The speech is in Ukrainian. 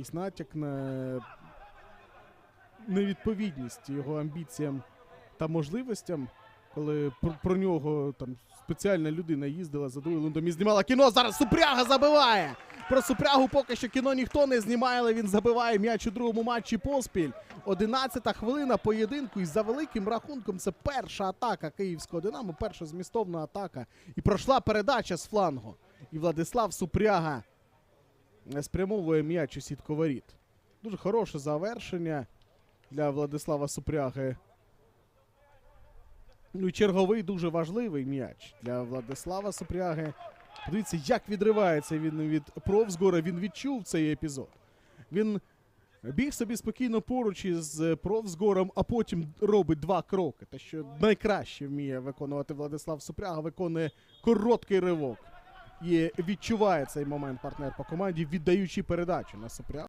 якийсь натяк на невідповідність його амбіціям та можливостям, коли про, про нього там спеціальна людина їздила за дуелендом і знімала кіно. Зараз Супряга забиває! Про Супрягу поки що кіно ніхто не знімає, але він забиває м'яч у другому матчі поспіль. 11-та хвилина поєдинку. І за великим рахунком це перша атака київського Динамо, перша змістовна атака. І пройшла передача з флангу. І Владислав Супряга спрямовує м'яч у сітку воріт. Дуже хороше завершення для Владислава Супряги. Ну і черговий дуже важливий м'яч для Владислава Супряги. Подивіться, як відривається він від Провзгора. Він відчув цей епізод. Він біг собі спокійно поруч із Провзгором, а потім робить два кроки. Те, що найкраще вміє виконувати Владислав Супряга, виконує короткий ривок. І відчуває цей момент партнер по команді, віддаючи передачу на Супрягу.